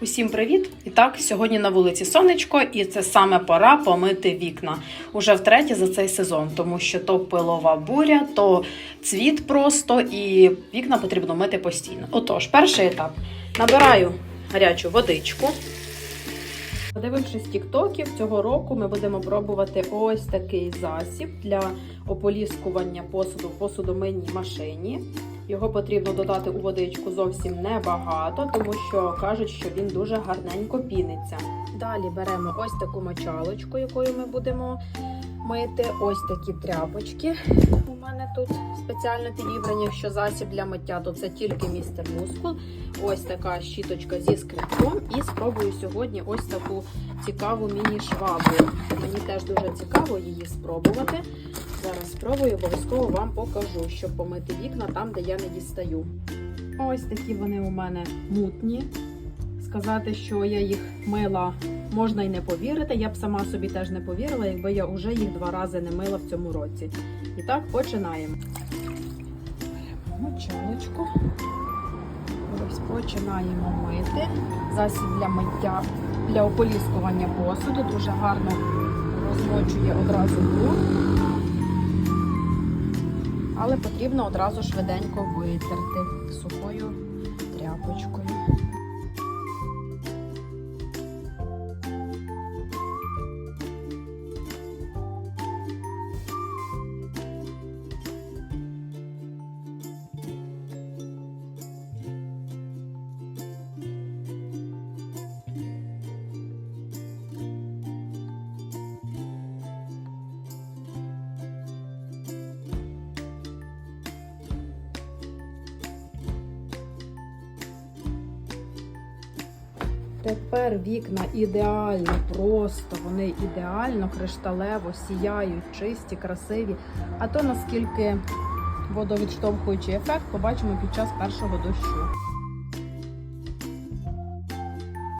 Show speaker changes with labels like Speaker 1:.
Speaker 1: Усім привіт! І так, сьогодні на вулиці сонечко, і це саме пора помити вікна. Уже втретє за цей сезон, тому що то пилова буря, то цвіт просто, і вікна потрібно мити постійно. Отож, перший етап. Набираю гарячу водичку. Подивившись тіктоків, цього року ми будемо пробувати ось такий засіб для ополіскування посуду в посудомийній машині. Його потрібно додати у водичку зовсім небагато, тому що кажуть, що він дуже гарненько піниться. Далі беремо ось таку мочалочку, якою ми будемо мити. Ось такі тряпочки. У мене тут спеціально підібрані, якщо засіб для миття, то це тільки містер мускул. Ось така щіточка зі скрипком. І спробую сьогодні ось таку цікаву міні-швабру. Мені теж дуже цікаво її спробувати. Зараз спробую, обов'язково вам покажу, щоб помити вікна там, де я не дістаю. Ось такі вони у мене мутні. Сказати, що я їх мила, можна й не повірити. Я б сама собі теж не повірила, якби я вже їх два рази не мила в цьому році. І так, починаємо. Мочалочку. Ось починаємо мити. Засіб для миття для ополіскування посуду. Дуже гарно розмочує одразу бруд. Але потрібно одразу швиденько витерти сухою тряпочкою. Тепер вікна ідеально, просто вони ідеально, кришталево сіяють, чисті, красиві. А то наскільки водовідштовхуючий ефект, побачимо під час першого дощу.